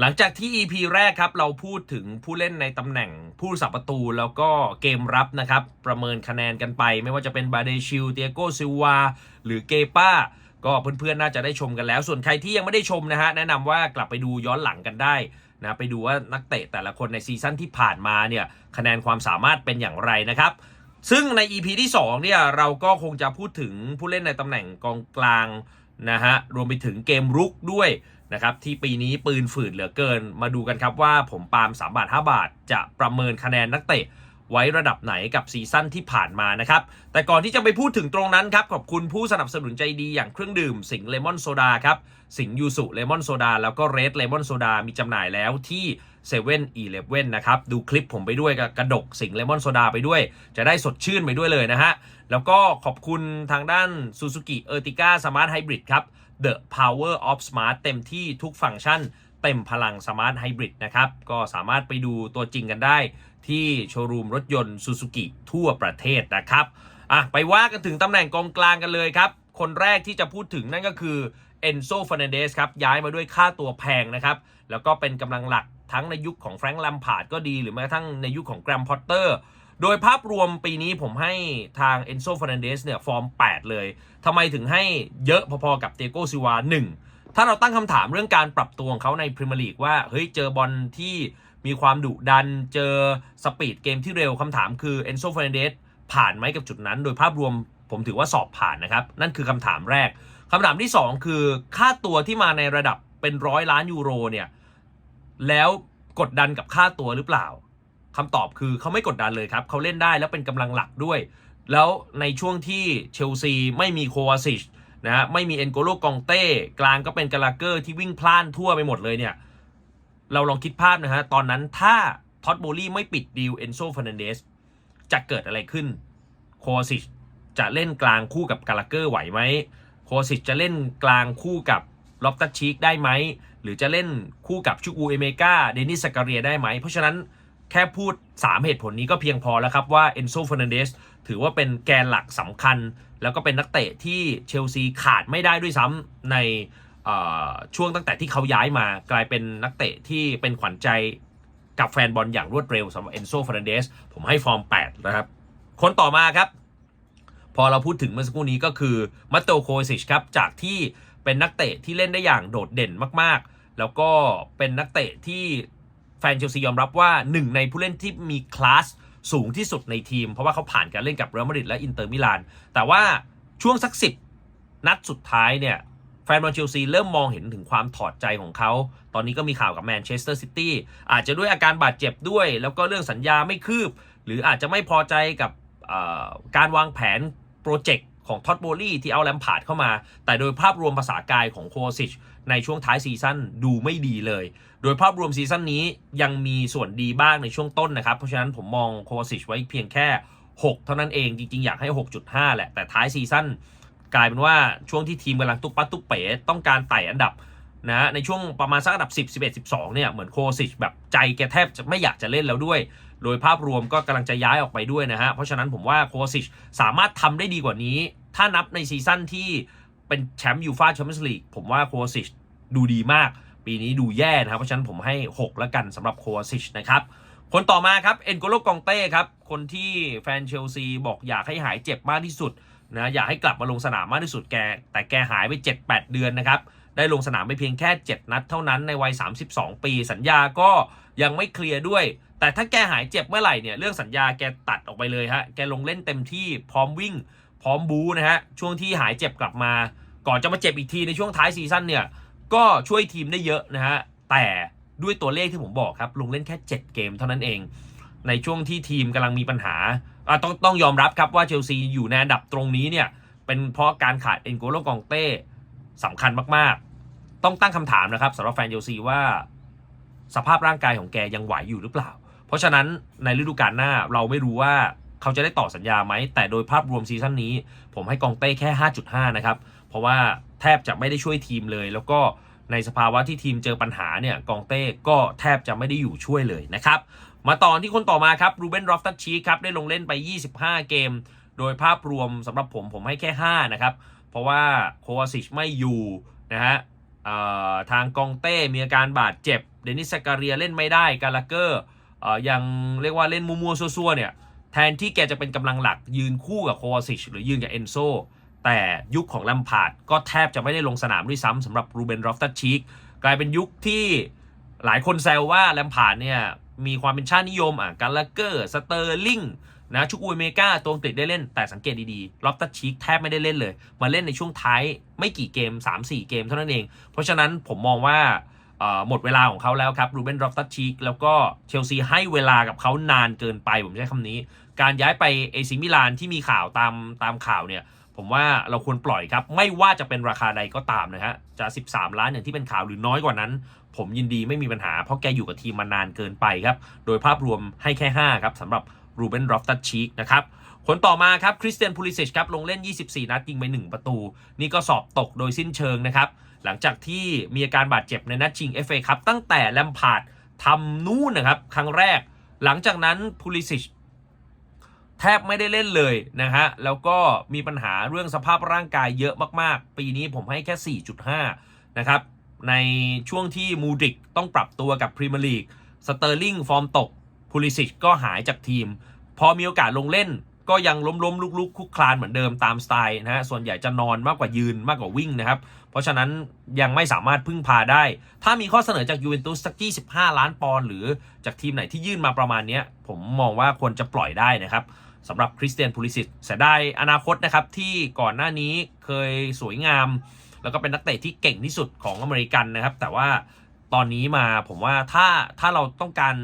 หลังจากที่ EP แรกครับ เราพูดถึงผู้เล่นในตำแหน่งผู้รักษาประตูแล้วก็เกมรับนะครับ ประเมินคะแนนกันไป ไม่ว่าจะเป็นบาเดชิลเตียโกซิวา หรือเกป้า ก็เพื่อนๆ น่าจะได้ชมกันแล้ว ส่วนใครที่ยังไม่ได้ชมนะฮะ แนะนำว่ากลับไปดูย้อนหลังกันได้นะไปดูว่านักเตะแต่ละคนในซีซั่นที่ผ่านมาเนี่ยคะแนนความสามารถเป็นอย่างไรนะครับ ซึ่งใน EP ที่2เนี่ยเราก็คงจะพูดถึงผู้เล่นในตำแหน่งกองกลางนะฮะรวมไปถึงเกมรุกด้วย นะครับที่ปีนี้ปืนฝืดเหลือเกิน มาดูกันครับว่าผมปาล์ม3บาท5บาท จะประเมินคะแนนนักเตะไว้ระดับไหนกับซีซั่นที่ผ่านมานะครับ แต่ก่อนที่จะไปพูดถึงตรงนั้นครับ ขอบคุณผู้สนับสนุนใจดีอย่างเครื่องดื่มสิงเลมอนโซดาครับ สิงยูสุเลมอนโซดาแล้วก็เรดเลมอนโซดามีจำหน่ายแล้วที่7 e เ e ่ e อนะครับ ดูคลิปผมไปด้วยกับกระดกสิงเลมอนโซดาไปด้วย จะได้สดชื่นไปด้วยเลยนะฮะ แล้วก็ขอบคุณทางด้าน Suzuki Ertiga Smart Hybrid ครับ The Power of Smart เต็มที่ทุกฟังก์ชัน เต็มพลัง Smart Hybrid นะครับ ก็สามารถไปดูตัวจริงกันได้ที่โชว์รูมรถยนต์ Suzuki ทั่วประเทศนะครับอะไปว่ากันถึงตำแหน่งกองกลางกันเลยครับ คนแรกที่จะพูดถึงนั่นก็คือเอนโซฟ r นเดสครับ ย้ายมาด้วยค่าตัวแพงนะครับ แล้วก็เป็นกำลังหลักทั้งในยุคของแฟรงค์ลัมพาร์ดก็ดีหรือแม้กระทั่งในยุคของแกรมพอตเตอร์ โดยภาพรวมปีนี้ผมให้ทางเอนโซฟ r นเดสเนี่ยฟอร์ม 8 เลยทำไมถึงให้เยอะพอๆกับเตโกซิวา1ถ้าเราตั้งคำถามเรื่องการปรับตัวของเขาในพรีเมียร์ลีกว่า เฮ้ย เจอบอลที่มีความดุดัน เจอสปีดเกมที่เร็วคำถามคือเอนโซฟ r นเดสผ่านไหมกับจุดนั้น โดยภาพรวมผมถือว่าสอบผ่านนะครับ นั่นคือคำถามแรกคำถามที่ 2 คือค่าตัวที่มาในระดับเป็นร้อยล้านยูโรเนี่ยแล้วกดดันกับค่าตัวหรือเปล่า คำตอบคือเขาไม่กดดันเลยครับเขาเล่นได้แล้วเป็นกำลังหลักด้วย แล้วในช่วงที่เชลซีไม่มีโควาซิชนะฮะไม่มีเอ็นโกโลกองเต้กลางก็เป็นกาลาเกอร์ที่วิ่งพล่านทั่วไปหมดเลยเนี่ยเราลองคิดภาพนะฮะตอนนั้นถ้าท็อตโบลี่ไม่ปิดดีลเอนโซฟ r นเดสจะเกิดอะไรขึ้นโควาซิชจะเล่นกลางคู่กับกาลาเกอร์ไหวไหมโควาซิชจะเล่นกลางคู่กับล็อบตัชชีกได้ไหมหรือจะเล่นคู่กับชูอูเอเมกาเดนิสสกาเรียได้ไหมเพราะฉะนั้น แค่พูด 3 เหตุผลนี้ก็เพียงพอแล้วครับว่าเอนโซฟ r นเดสถือว่าเป็นแกนหลักสำคัญ แล้วก็เป็นนักเตะที่เชลซีขาดไม่ได้ด้วยซ้ำในช่วงตั้งแต่ที่เขาย้ายมากลายเป็นนักเตะที่เป็นขวัญใจกับแฟนบอลอย่างรวดเร็วสำหรับเอนโซฟ r นเดสผมให้ฟอร์ม 8 นะครับ คนต่อมาครับ พอเราพูดถึงเมื่อสักครู่นี้ก็คือมัตโตโคซิชครับจากที่เป็นนักเตะที่เล่นได้อย่างโดดเด่นมาก ๆ แล้วก็เป็นนักเตะที่ แฟนเชลซียอมรับว่าหนึ่งในผู้เล่นที่มีคลาสสูงที่สุดในทีม เพราะว่าเขาผ่านการเล่นกับเรอัลมาดริดและอินเตอร์มิลานแต่ว่าช่วงสักสิบนัดสุดท้ายเนี่ยแฟนบอลเชลซีเริ่มมองเห็นถึงความถอดใจของเขา ตอนนี้ก็มีข่าวกับแมนเชสเตอร์ซิตี้อาจจะด้วยอาการบาดเจ็บด้วย แล้วก็เรื่องสัญญาไม่คืบ หรืออาจจะไม่พอใจกับการวางแผนโปรเจกต์ ของท็อตโบลี่ที่เอาแลมพาร์ดเข้ามา แต่โดยภาพรวมภาษากายของโคซิชในช่วงท้ายซีซั่นดูไม่ดีเลย โดยภาพรวมซีซั่นนี้ยังมีส่วนดีบ้างในช่วงต้นนะครับ เพราะฉะนั้นผมมองโคซิชไว้เพียงแค่ 6 เท่านั้นเองจริงๆ อยากให้ 6.5 แหละ แต่ท้ายซีซั่นกลายเป็นว่าช่วงที่ทีมกำลังตุ๊บปั๊บตุ๊บเป๋ต้องการไต่อันดับนะในช่วงประมาณสักอันดับ 10 11 12เนี่ยเหมือนโคซิชแบบใจแกแทบจะไม่อยากจะเล่นแล้วด้วย โดยภาพรวมก็กำลังจะย้ายออกไปด้วยนะฮะ เพราะฉะนั้นผมว่าโคซิชสามารถทำได้ดีกว่านี้ ถ้านับในซีซั่นที่เป็นแชมป์ยูฟ่าแชมเปี้ยนส์ลีกผมว่าโคซิชดูดีมาก ปีนี้ดูแย่นะครับ เพราะฉะนั้นผมให้ 6 แล้วกันสำหรับโคซิชนะครับคนต่อมาครับเอ็นโกโลกองเต้ครับ คนที่แฟนเชลซีบอกอยากให้หายเจ็บมากที่สุดนะอยากให้กลับมาลงสนามมากที่สุดแก แต่แกหายไป 7-8 เดือนนะครับ ได้ลงสนามไปเพียงแค่ 7 นัดเท่านั้นในวัย 32 ปี สัญญาก็ ยังไม่เคลียร์ด้วย แต่ถ้าแกหายเจ็บเมื่อไหร่เนี่ยเรื่องสัญญาแกตัดออกไปเลยฮะแกลงเล่นเต็มที่พร้อมวิ่ง พร้อมบูนะฮะช่วงที่หายเจ็บกลับมา ก่อนจะมาเจ็บอีกทีในช่วงท้ายซีซั่นเนี่ยก็ช่วยทีมได้เยอะนะฮะแต่ด้วยตัวเลขที่ผมบอกครับลงเล่นแค่ 7 เกมเท่านั้นเอง ในช่วงที่ทีมกำลังมีปัญหาต้องต้องยอมรับครับว่าเชลซีอยู่ในอันดับตรงนี้เนี่ยเป็นเพราะการขาดเอ็นโกโลกองเต้สำคัญมาก ๆ ต้องตั้งคำถามนะครับสำหรับแฟนเชลซีว่า สภาพร่างกายของแกยังไหวอยู่หรือเปล่า เพราะฉะนั้นในฤดูกาลหน้าเราไม่รู้ว่าเขาจะได้ต่อสัญญาไหม แต่โดยภาพรวมซีซั่นนี้ ผมให้กองเต้แค่ 5.5 นะครับ เพราะว่าแทบจะไม่ได้ช่วยทีมเลย แล้วก็ในสภาวะที่ทีมเจอปัญหาเนี่ยกองเต้ก็แทบจะไม่ได้อยู่ช่วยเลยนะครับ มาต่อที่คนต่อมาครับรูเบนรอฟตัชชีครับได้ลงเล่นไป 25 เกม โดยภาพรวมสำหรับผมผมให้แค่ 5 นะครับ เพราะว่าโควาซิชไม่อยู่นะฮะ ทางกองเต้มีอาการบาดเจ็บ เดนิสซากาเรียเล่นไม่ได้ กาลาเกอร์ยังเรียกว่าเล่นมัวๆซัวๆเนี่ยแทนที่แกจะเป็นกำลังหลักยืนคู่กับโควาซิชหรือยืนกับเอนโซแต่ยุคของลัมพาดก็แทบจะไม่ได้ลงสนามด้วยซ้ำสำหรับรูเบนรอฟตัชชีกกลายเป็นยุคที่หลายคนแซวว่าแลมพาดเนี่ยมีความเป็นชาตินิยมอะกาลาเกอร์สเตอร์ลิง นะชุกอุยเมกาตัวอังกฤษได้เล่นแต่สังเกตดีๆล็อฟตัชชีกแทบไม่ได้เล่นเลย มาเล่นในช่วงท้ายไม่กี่เกม 3-4 เกมเท่านั้นเอง เพราะฉะนั้นผมมองว่าหมดเวลาของเขาแล้วครับรูเบนรอฟตัชชีกแล้วก็เชลซีให้เวลากับเขานานเกินไป ผมใช้คำนี้ การย้ายไปเอซิมิลานที่มีข่าวตามตามข่าวเนี่ย ผมว่าเราควรปล่อยครับ ไม่ว่าจะเป็นราคาใดก็ตามนะฮะ จะ 13 ล้านอย่างที่เป็นข่าวหรือน้อยกว่านั้น ผมยินดีไม่มีปัญหา เพราะแกอยู่กับทีมมานานเกินไปครับ โดยภาพรวมให้แค่ 5 ครับสำหรับ รูเบนรอฟตัชชีกนะครับคนต่อมาครับคริสเตียนพูลิซิชครับลงเล่น 24 นัดยิงไป 1 ประตู นี่ก็สอบตกโดยสิ้นเชิงนะครับ หลังจากที่มีอาการบาดเจ็บในนัดชิง FA ครับตั้งแต่แลมพาร์ดทำนู่นนะครับ ครั้งแรก หลังจากนั้นพูลิซิชแทบไม่ได้เล่นเลยนะฮะ แล้วก็มีปัญหาเรื่องสภาพร่างกายเยอะมากๆ ปีนี้ผมให้แค่ 4.5 นะครับ ในช่วงที่มูดริกต้องปรับตัวกับพรีเมียร์ลีกสเตอร์ลิงฟอร์มตก พูลิสิชก็หายจากทีม พอมีโอกาสลงเล่นก็ยังล้มล้มลุกลุกคุกคลานเหมือนเดิมตามสไตล์นะฮะส่วนใหญ่จะนอนมากกว่ายืนมากกว่าวิ่งนะครับ เพราะฉะนั้นยังไม่สามารถพึ่งพาได้ ถ้ามีข้อเสนอจากยูเวนตุสสัก25 ล้านปอนด์หรือจากทีมไหนที่ยื่นมาประมาณนี้ผมมองว่าควรจะปล่อยได้นะครับสำหรับคริสเตียนพูลิสิตเสียดายอนาคตนะครับที่ก่อนหน้านี้เคยสวยงาม แล้วก็เป็นนักเตะที่เก่งที่สุดของอเมริกันนะครับ แต่ว่า ตอนนี้มาผมว่าถ้าถ้าเราต้องการ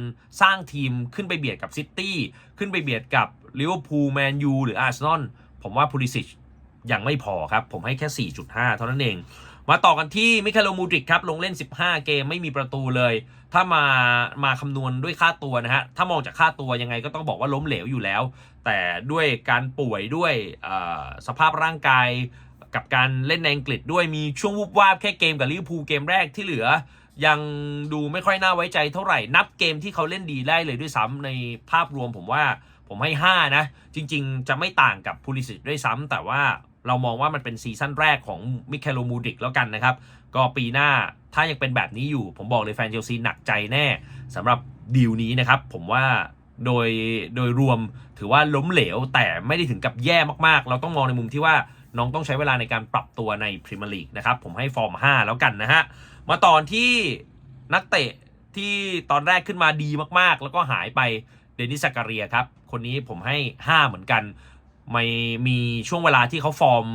สร้างทีมขึ้นไปเบียดกับซิตี้ขึ้นไปเบียดกับลิเวอร์พูลแมนยูหรืออาร์เซนอลผมว่าพูลิสิตยังไม่พอครับ ผมให้แค่ 4.5 เท่านั้นเอง มาต่อกันที่มิคาโลมูดริกครับ ลงเล่น 15 เกมไม่มีประตูเลย ถ้ามามาคำนวณด้วยค่าตัวนะฮะ ถ้ามองจากค่าตัวยังไงก็ต้องบอกว่าล้มเหลวอยู่แล้ว แต่ด้วยการป่วยด้วยสภาพร่างกายกับการเล่นในอังกฤษด้วยมีช่วงวูบวาบแค่เกมกับลิเวอร์พูลเกมแรกที่เหลือ ยังดูไม่ค่อยน่าไว้ใจเท่าไหร่นับเกมที่เขาเล่นดีได้เลยด้วยซ้ำในภาพรวมผมว่าผมให้ 5 นะ จริง ๆ จะไม่ต่างกับพูลิสิตด้วยซ้ำแต่ว่าเรามองว่ามันเป็นซีซั่นแรกของมิเคโลมูดิกแล้วกันนะครับ ก็ปีหน้าถ้ายังเป็นแบบนี้อยู่ ผมบอกเลยแฟนเชลซีหนักใจแน่สำหรับดีลนี้นะครับ ผมว่าโดยโดยรวมถือว่าล้มเหลว แต่ไม่ได้ถึงกับแย่มากๆ เราต้องมองในมุมที่ว่าน้องต้องใช้เวลาในการปรับตัวในพรีเมียร์ลีกนะครับ ผมให้ฟอร์ม 5 แล้วกันนะฮะ มาตอนที่นักเตะที่ตอนแรกขึ้นมาดีมากๆ แล้วก็หายไปเดนิสซากาเรียครับ คนนี้ผมให้ 5 เหมือนกันไม่มีช่วงเวลาที่เขาฟอร์ม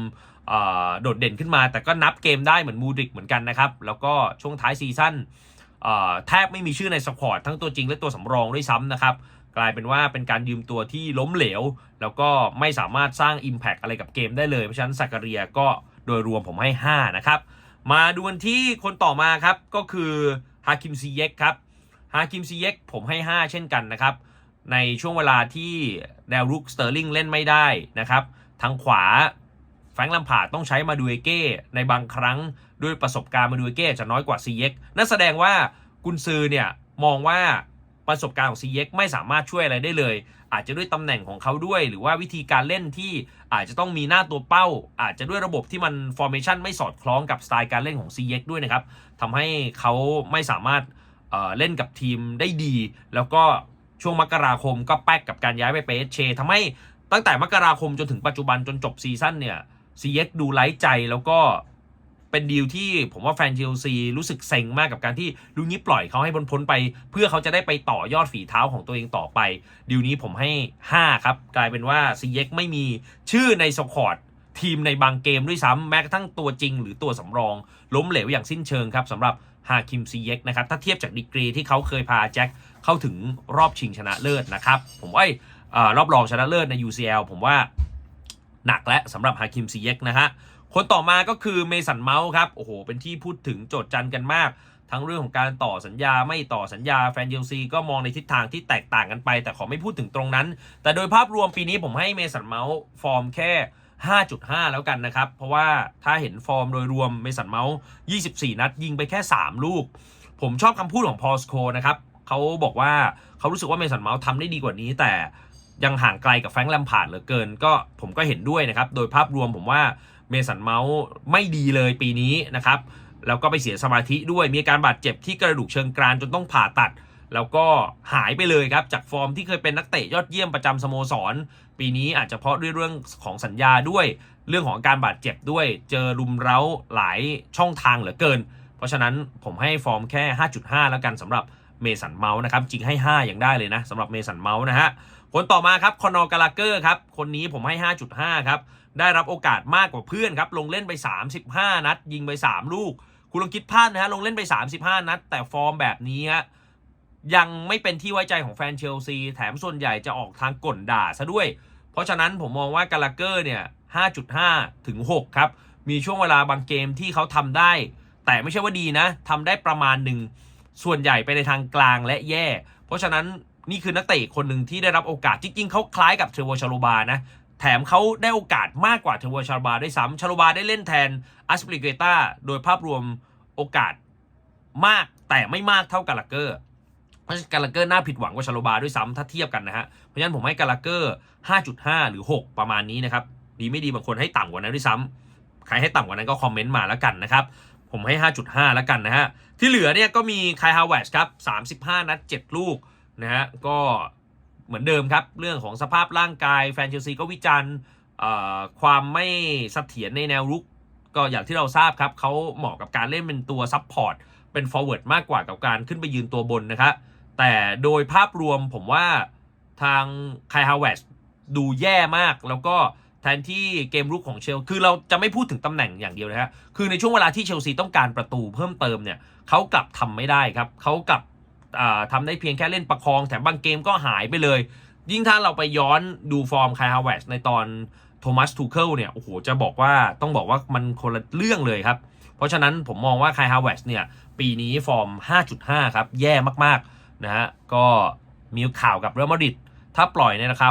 โดดเด่นขึ้นมา แต่ก็นับเกมได้เหมือนมูดริกเหมือนกันนะครับ แล้วก็ช่วงท้ายซีซั่นแทบไม่มีชื่อในสควอตทั้งตัวจริงและตัวสำรองด้วยซ้ำนะครับกลายเป็นว่าเป็นการยืมตัวที่ล้มเหลว แล้วก็ไม่สามารถสร้าง Impact อะไรกับเกมได้เลย เพราะฉะนั้นซากาเรียก็โดยรวมผมให้ 5 นะครับ มาดูกันที่คนต่อมาครับก็คือฮาคิมซีเยกครับฮาคิมซีเยกผมให้ 5 เช่นกันนะครับ ในช่วงเวลาที่แนวรุกสเตอร์ลิงเล่นไม่ได้นะครับ ทางขวาแฟงลัมพาดต้องใช้มาดูเอเก้ในบางครั้งด้วยประสบการณ์มาดูเอเก้จะน้อยกว่าซีเยกนั่นแสดงว่ากุนซือเนี่ยมองว่า ประสบการณ์ของซีเยกไม่สามารถช่วยอะไรได้เลย อาจจะด้วยตำแหน่งของเขาด้วย หรือว่าวิธีการเล่นที่อาจจะต้องมีหน้าตัวเป้า อาจจะด้วยระบบที่มันฟอร์เมชันไม่สอดคล้องกับสไตล์การเล่นของซีเยกด้วยนะครับทำให้เขาไม่สามารถเเล่นกับทีมได้ดี แล้วก็ช่วงมกราคมก็แป๊กกับการย้ายไปเปเชทำให้ตั้งแต่มกราคมจนถึงปัจจุบันจนจบซีซั่นเนี่ยซีเยกดูไร้ใจแล้วก็ เป็นดีลที่ผมว่าแฟนเชลซีรู้สึกเซ็งมากกับการที่ลูกนี้ปล่อยเขาให้พ้นๆไป เพื่อเขาจะได้ไปต่อยอดฝีเท้าของตัวเองต่อไป ดีลนี้ผมให้ 5 ครับ กลายเป็นว่าซีเยกไม่มีชื่อในสควอตทีมในบางเกมด้วยซ้ำแม้กระทั่งตัวจริงหรือตัวสำรอง ล้มเหลวอย่างสิ้นเชิงครับสำหรับฮาคิมซีเยกนะครับถ้าเทียบจากดีกรีที่เขาเคยพาแจ็คเข้าถึงรอบชิงชนะเลิศนะครับ ผมว่าอ่รอบรองชนะเลิศใน UCL ผมว่าหนักและสำหรับฮาคิมซีเยกนะฮะ คนต่อมาก็คือเมสันเมาส์ครับ โอ้โห เป็นที่พูดถึงโจทย์จันกันมาก ทั้งเรื่องของการต่อสัญญาไม่ต่อสัญญาแฟนเชลซีก็มองในทิศทางที่แตกต่างกันไป แต่ขอไม่พูดถึงตรงนั้น แต่โดยภาพรวมปีนี้ผมให้เมสันเมาส์ฟอร์มแค่ 5.5 แล้วกันนะครับ เพราะว่าถ้าเห็นฟอร์มโดยรวมเมสันเมาส์24 นัด ยิงไปแค่ 3 ลูก ผมชอบคำพูดของพอสโคนะครับเขาบอกว่าเขารู้สึกว่าเมสันเมาส์ทำได้ดีกว่านี้ แต่ยังห่างไกลกับแฟรงค์แลมพาร์ดเหลือเกิน ก็ผมก็เห็นด้วยนะครับ โดยภาพรวมผมว่า เมสันเมาส์ไม่ดีเลยปีนี้นะครับ แล้วก็ไปเสียสมาธิด้วยมีการบาดเจ็บที่กระดูกเชิงกรานจนต้องผ่าตัด แล้วก็หายไปเลยครับ จากฟอร์มที่เคยเป็นนักเตะยอดเยี่ยมประจำสโมสร ปีนี้อาจจะเพราะด้วยเรื่องของสัญญาด้วย เรื่องของการบาดเจ็บด้วย เจอรุมเร้าหลายช่องทางเหลือเกิน เพราะฉะนั้นผมให้ฟอร์มแค่ 5.5 แล้วกันสำหรับ เมสันเมาส์นะครับจริงให้ 5 อย่างได้เลยนะสำหรับเมสันเมาส์นะฮะคนต่อมาครับคอนอร์กาลาเกอร์ครับคนนี้ผมให้ 5.5 ครับ ได้รับโอกาสมากกว่าเพื่อนครับ ลงเล่นไป 35 นัด ยิงไป 3 ลูก คุณลองคิดภาพนะฮะลงเล่นไป 35 นัด แต่ฟอร์มแบบนี้ฮะยังไม่เป็นที่ไว้ใจของแฟนเชลซี แถมส่วนใหญ่จะออกทางก่นด่าซะด้วย เพราะฉะนั้นผมมองว่ากาลาเกอร์เนี่ย 5.5 ถึง 6 ครับ มีช่วงเวลาบางเกมที่เขาทำได้ แต่ไม่ใช่ว่าดีนะทำได้ประมาณหนึ่ง ส่วนใหญ่ไปในทางกลางและแย่ เพราะฉะนั้นนี่คือนักเตะคนหนึ่งที่ได้รับโอกาสจริงๆเขาคล้ายกับเทโวชาโลบานะแถมเขาได้โอกาสมากกว่าเทโวชาโลบาด้วยซ้ำชาโลบาได้เล่นแทนอัสปริเกตาโดยภาพรวมโอกาสมากแต่ไม่มากเท่ากาลาเกอร์เพราะฉะนั้นกาลาเกอร์น่าผิดหวังกว่าชาโลบาด้วยซ้ำถ้าเทียบกันนะฮะเพราะฉะนั้นผมให้กาลาเกอร์ 5.5 หรือ 6 ประมาณนี้นะครับดีไม่ดีบางคนให้ต่ำกว่านั้นด้วยซ้ำใครให้ต่ำกว่านั้นก็คอมเมนต์มาแล้วกันนะครับผมให้ 5.5 แล้วกันนะฮะ ที่เหลือเนี่ยก็มีไคฮาวเวชครับ 35 นัด 7 ลูกนะฮะก็เหมือนเดิมครับ เรื่องของสภาพร่างกายแฟนเชลซีก็วิจารณ์ความไม่เสถียรในแนวรุก ก็อย่างที่เราทราบครับเขาเหมาะกับการเล่นเป็นตัวซับพอร์ตเป็นฟอร์เวิร์ดมากกว่ากับการขึ้นไปยืนตัวบนนะครับแต่โดยภาพรวมผมว่าทางไคฮาวเวชดูแย่มากแล้วก็ แทนที่เกมรุกของเชล คือเราจะไม่พูดถึงตำแหน่งอย่างเดียวนะฮะ คือในช่วงเวลาที่เชลซีต้องการประตูเพิ่มเติมเนี่ยเขากลับทำไม่ได้ครับ เขากลับอ่าทำได้เพียงแค่เล่นประคอง แถมบางเกมก็หายไปเลย ยิ่งถ้าเราไปย้อนดูฟอร์มคายฮาวเวชในตอนโทมัสทูเคิลเนี่ย โอ้โห จะบอกว่าต้องบอกว่ามันคนละเรื่องเลยครับ เพราะฉะนั้นผมมองว่าคายฮาวเวชเนี่ยปีนี้ฟอร์ม 5.5 ครับ แย่มากๆนะฮะ ก็มีข่าวกับเรอัลมาดริดถ้าปล่อยในราคา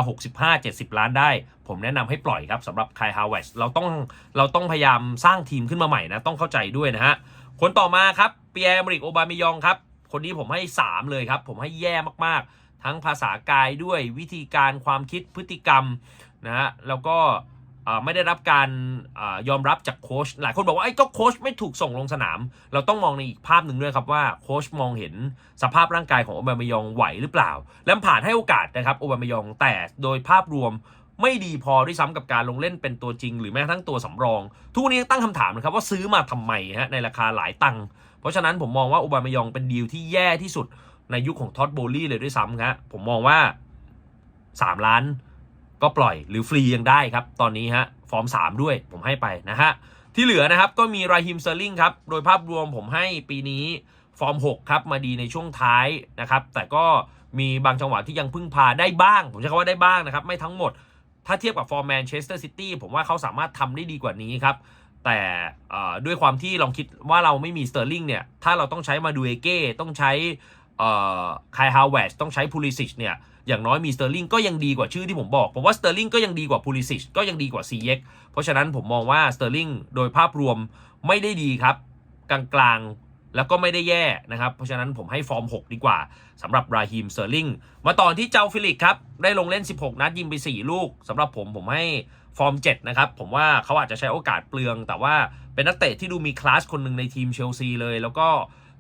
65-70 ล้านได้ผมแนะนำให้ปล่อยครับสำหรับคายฮาวเวชเราต้องเราต้องพยายามสร้างทีมขึ้นมาใหม่นะ ต้องเข้าใจด้วยนะฮะ คนต่อมาครับเปียร์มริกโอบามิยองครับ คนนี้ผมให้ 3 เลยครับ ผมให้แย่มากๆ ทั้งภาษากายด้วยวิธีการความคิดพฤติกรรมนะฮะแล้วก็ไม่ได้รับการอยอมรับจากโค้ชหลายคนบอกว่าไอ้ก็โค้ชไม่ถูกส่งลงสนาม เราต้องมองในอีกภาพหนึ่งด้วยครับว่าโค้ชมองเห็นสภาพร่างกายของโอบามายองไหวหรือเปล่า แล้วผ่านให้โอกาสนะครับโอบามายองแต่โดยภาพรวม ไม่ดีพอด้วยซ้ำกับการลงเล่นเป็นตัวจริง หรือแม้กระทั่งตัวสำรอง ทุกวันนี้ตั้งคำถามนะครับว่าซื้อมาทำไมฮะในราคาหลายตังค์เพราะฉะนั้นผมมองว่าโอบามายองเป็นดีลที่แย่ที่สุดในยุคของท็อตโบลี่เลยด้วยซ้ำครับผมมองว่า 3 ล้านก็ปล่อยหรือฟรียังได้ครับ ตอนนี้ฮะฟอร์ม 3 ด้วยผมให้ไปนะฮะที่เหลือนะครับก็มีราฮิมเซอร์ลิงครับ โดยภาพรวมผมให้ปีนี้ฟอร์ม 6 ครับ มาดีในช่วงท้ายนะครับ แต่ก็มีบางจังหวะที่ยังพึ่งพาได้บ้าง ผมใช้คำว่าได้บ้างนะครับ ไม่ทั้งหมด ถ้าเทียบกับฟอร์แมนเชสเตอร์ซิตี้ผมว่าเขาสามารถทำได้ดีกว่านี้ครับ แต่ด้วยความที่ลองคิดว่าเราไม่มีสเตอร์ลิงเนี่ย ถ้าเราต้องใช้มาดูเอเก้ต้องใช้คายฮาวเวชต้องใช้พูลิซิชเนี่ยอย่างน้อยมีสเตอร์ลิงก็ยังดีกว่าชื่อที่ผมบอก ผมว่าสเตอร์ลิงก็ยังดีกว่าพูลิซิชก็ยังดีกว่าซีเอ็กเพราะฉะนั้นผมมองว่าสเตอร์ลิงโดยภาพรวมไม่ได้ดีครับ กลางๆ แล้วก็ไม่ได้แย่นะครับ เพราะฉะนั้นผมให้ฟอร์ม 6 ดีกว่าสำหรับราฮิมเตอร์ลิงมาต่อที่เจ้าฟิลิกครับ ได้ลงเล่น 16 นัดยิงไป 4 ลูกสำหรับผมผมให้ฟอร์ม 7 นะครับ ผมว่าเขาอาจจะใช้โอกาสเปลือง แต่ว่าเป็นนักเตะที่ดูมีคลาสคนหนึ่งในทีมเชลซีเลย แล้วก็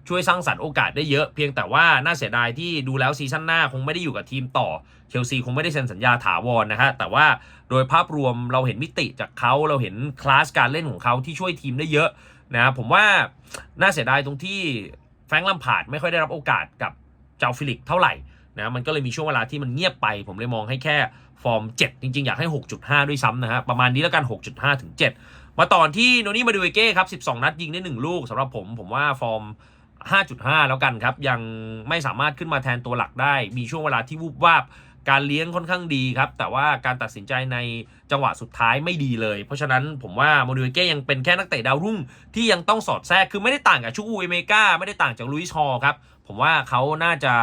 ช่วยสร้างสรรค์โอกาสได้เยอะเพียงแต่ว่าน่าเสียดายที่ดูแล้วซีซั่นหน้าคงไม่ได้อยู่กับทีมต่อเชลซีคงไม่ได้เซ็นสัญญาถาวรนะฮะแต่ว่าโดยภาพรวมเราเห็นมิติจากเขาเราเห็นคลาสการเล่นของเขาที่ช่วยทีมได้เยอะ นะผมว่าน่าเสียดายตรงที่แฟรงค์ลัมพาร์ดไม่ค่อยได้รับโอกาสกับเจ้าฟิลิกเท่าไหร่นะมันก็เลยมีช่วงเวลาที่มันเงียบไป ผมเลยมองให้แค่ฟอร์ม 7 จริง ๆ อยากให้ 6.5 ด้วยซ้ำนะฮะ ประมาณนี้แล้วกัน 6.5 ถึง 7 มาต่อที่โนนี่มาดูเอเก้ครับ 12 นัดยิงได้ 1 ลูกสำหรับผม ผมว่าฟอร์ม 5.5 แล้วกันครับ ยังไม่สามารถขึ้นมาแทนตัวหลักได้ มีช่วงเวลาที่วูบวาบ การเลี้ยงค่อนข้างดีครับ แต่ว่าการตัดสินใจในจังหวะสุดท้ายไม่ดีเลย เพราะฉะนั้นผมว่าโมดูเอเก้ยังเป็นแค่นักเตะดาวรุ่งที่ยังต้องสอดแทรกคือไม่ได้ต่างกับชูอูเอเมกาไม่ได้ต่างจากลุยส์ฮอลครับ ผมว่าเขาน่าจะ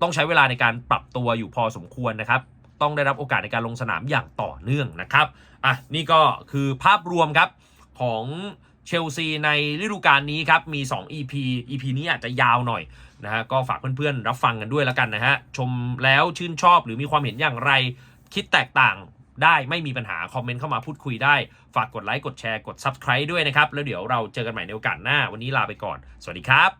ต้องใช้เวลาในการปรับตัวอยู่พอสมควรนะครับ ต้องได้รับโอกาสในการลงสนามอย่างต่อเนื่องนะครับอะนี่ก็คือภาพรวมครับของ เชลซีในฤดูกาลนี้ครับ มี 2 EP EP นี้อาจจะยาวหน่อยนะฮะก็ฝากเพื่อนๆ รับฟังกันด้วยแล้วกันนะฮะ ชมแล้วชื่นชอบหรือมีความเห็นอย่างไร คิดแตกต่างได้ไม่มีปัญหา คอมเมนต์เข้ามาพูดคุยได้ ฝากกดไลค์ กดแชร์ กด Subscribe ด้วยนะครับ แล้วเดี๋ยวเราเจอกันใหม่ในโอกาสหน้า วันนี้ลาไปก่อน สวัสดีครับ